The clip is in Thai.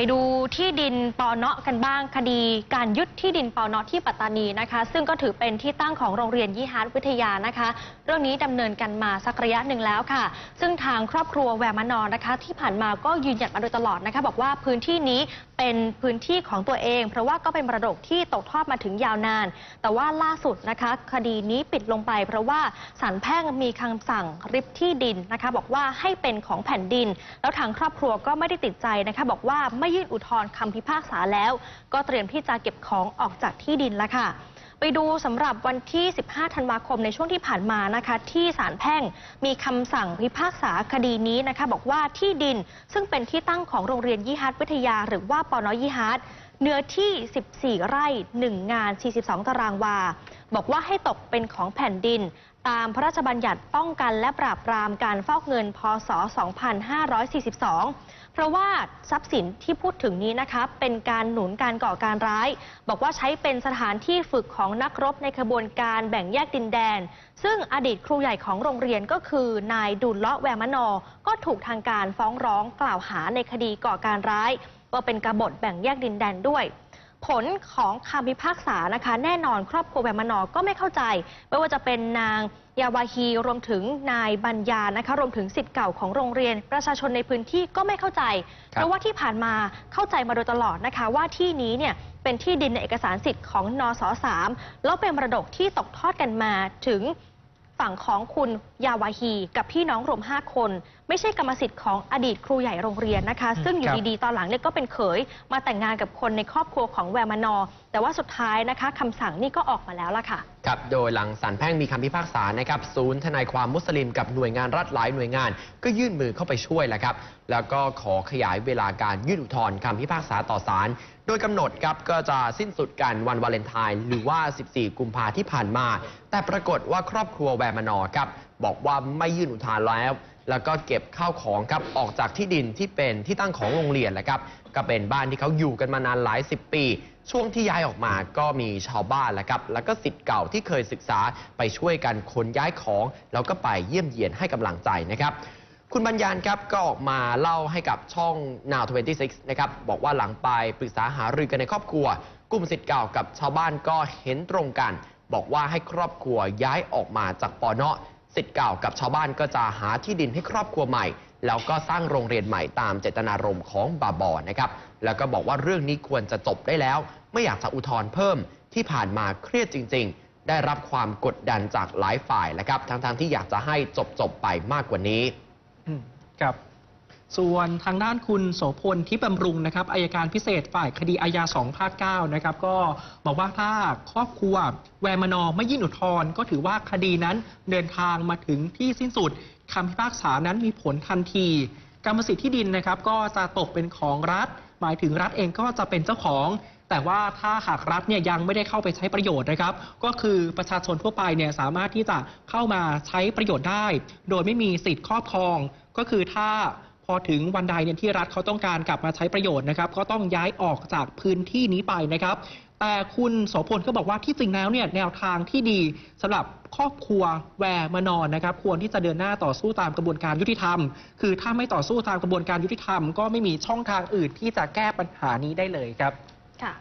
ไปดูที่ดินปอเนาะกันบ้างคดีการยึดที่ดินปอเนาะที่ปัตตานีนะคะ ซึ่งก็ถือเป็นที่ตั้งของโรงเรียนยี่ฮาร์ดวิทยานะคะ เรื่องนี้ดำเนินกันมาสักระยะหนึ่งแล้วค่ะ ซึ่งทางครอบครัวแวร์มานอนนะคะ ที่ผ่านมาก็ยืนหยัดมาโดยตลอดนะคะ บอกว่าพื้นที่นี้เป็นพื้นที่ของตัวเอง เพราะว่าก็เป็นมรดกที่ตกทอดมาถึงยาวนาน แต่ว่าล่าสุดนะคะ คดีนี้ปิดลงไป เพราะว่าศาลแพ่งมีคำสั่งริบที่ดินนะคะ บอกว่าให้เป็นของแผ่นดิน แล้วทางครอบครัวก็ไม่ได้ติดใจนะคะ บอกว่าไม่ยื่นอุทธรณ์คำพิพากษาแล้ว ก็เตรียมที่จะเก็บของออกจากที่ดินแล้วค่ะ ไปดูสำหรับวันที่ 15 ธันวาคมในช่วงที่ผ่านมานะคะ ที่ศาลแพ่งมีคำสั่งพิพากษาคดีนี้นะคะ บอกว่าที่ดินซึ่งเป็นที่ตั้งของโรงเรียนยี่ฮัตวิทยา หรือว่าปอนอยี่ฮัต เนื้อที่ 14 ไร่ 1 งาน 42 ตารางวา บอกว่าให้ตกเป็นของแผ่นดิน ตามพระราชบัญญัติป้องกันและปราบปรามการฟอกเงิน พศ 2542 เพราะว่าทรัพย์สินที่พูดถึงนี้นะคะเป็นการหนุนการก่อการร้าย บอกว่าใช้เป็นสถานที่ฝึกของนักรบในขบวนการแบ่งแยกดินแดน ซึ่งอดีตครูใหญ่ของโรงเรียนก็คือนายดุลเลาะแวมนอ ก็ถูกทางการฟ้องร้องกล่าวหาในคดีก่อการร้าย ว่าเป็นกบฏแบ่งแยกดินแดนด้วย ผลของคำพิพากษานะคะ แน่นอนครอบครัวแวมนอก็ไม่เข้าใจ ไม่ว่าจะเป็นนางยาวาฮีรวมถึงนายบัญญานะคะ รวมถึงสิทธิ์เก่าของโรงเรียน ประชาชนในพื้นที่ก็ไม่เข้าใจครับเพราะว่าที่ผ่านมาเข้าใจมาโดยตลอดนะคะ ว่าที่นี้เนี่ยเป็นที่ดินในเอกสารสิทธิ์ของนสสามแล้วเป็นมรดกที่ตกทอดกันมาถึง ฝั่งของคุณยาวาฮี กับพี่น้องรวม 5 คน ไม่ใช่กรรมสิทธิ์ของอดีตครูใหญ่โรงเรียนนะคะ ซึ่งอยู่ครับดีๆ ตอนหลังเนี่ยก็เป็นเขย มาแต่งงานกับคนในครอบครัวของแวร์มานอ แต่ว่าสุดท้ายนะคะคำสั่งนี่ก็ออกมาแล้วล่ะค่ะครับโดยหลังศาลแพ่งมีคำพิพากษานะครับศูนย์ทนายความมุสลิมกับหน่วยงานรัฐหลายหน่วยงาน ก็ยื่นมือเข้าไปช่วยแหละครับ แล้วก็ขอขยายเวลาการยื่นอุทธรณ์คำพิพากษาต่อศาลโดยกำหนดครับก็จะสิ้นสุดกันวันวาเลนไทน์หรือว่า 14 กุมภาที่ผ่านมา แต่ปรากฏว่าครอบครัวแวร์มานอครับบอกว่าไม่ยื่นอุทธรณ์แล้ว แล้วก็เก็บข้าวของครับออกจากที่ดินที่เป็นที่ตั้งของโรงเรียนแหละครับก็เป็นบ้านที่เขาอยู่กันมานานหลายสิบปี ช่วงที่ย้ายออกมาก็มีชาวบ้านแหละครับ แล้วก็สิทธิ์เก่าที่เคยศึกษาไปช่วยกันขนย้ายของ แล้วก็ไปเยี่ยมเยียนให้กำลังใจนะครับ คุณบัญญาณครับก็ออกมาเล่าให้กับช่อง Now 26 นะครับ บอกว่าหลังไปปรึกษาหารือกันในครอบครัว กลุ่มสิทธิ์เก่ากับชาวบ้านก็เห็นตรงกัน บอกว่าให้ครอบครัวย้ายออกมาจากปอเนาะสิทธิ์เก่ากับชาวบ้านก็จะหาที่ดินให้ครอบครัวใหม่ แล้วก็สร้างโรงเรียนใหม่ตามเจตนารมณ์ของบาบอนะครับแล้วก็บอกว่าเรื่องนี้ควรจะจบได้แล้ว ไม่อยากจะอุทธรณ์เพิ่มที่ผ่านมาเครียดจริง ๆ ได้รับความกดดันจากหลายฝ่ายนะครับทั้งๆที่อยากจะให้จบๆไปมากกว่านี้ครับ ส่วนทางด้านคุณโสพลที่บำรุงนะครับอายการพิเศษฝ่ายคดีอาญา2ภาค9นะครับก็บอกว่าถ้าครอบครัวแวร์มนอไม่ยื่นอุทธรณ์ก็ถือว่าคดีนั้นเดินทางมาถึงที่สิ้นสุดคำพิพากษานั้นมีผลทันทีกรรมสิทธิ์ที่ดินนะครับก็จะตกเป็นของรัฐ หมายถึงรัฐเองก็จะเป็นเจ้าของ แต่ว่าถ้าหากรัฐเนี่ยยังไม่ได้เข้าไปใช้ประโยชน์นะครับ ก็คือประชาชนทั่วไปเนี่ยสามารถที่จะเข้ามาใช้ประโยชน์ได้ โดยไม่มีสิทธิ์ครอบครอง ก็คือถ้า พอถึงวันใดเนี่ยที่รัฐเขาต้องการกลับมาใช้ประโยชน์นะครับก็ต้องย้ายออกจากพื้นที่นี้ไปนะครับ แต่คุณโสพลก็บอกว่าที่จริงแล้วเนี่ยแนวทางที่ดีสำหรับครอบครัวแวร์มานอนนะครับ ควรที่จะเดินหน้าต่อสู้ตามกระบวนการยุติธรรม คือถ้าไม่ต่อสู้ตามกระบวนการยุติธรรม ก็ไม่มีช่องทางอื่นที่จะแก้ปัญหานี้ได้เลยครับค่ะ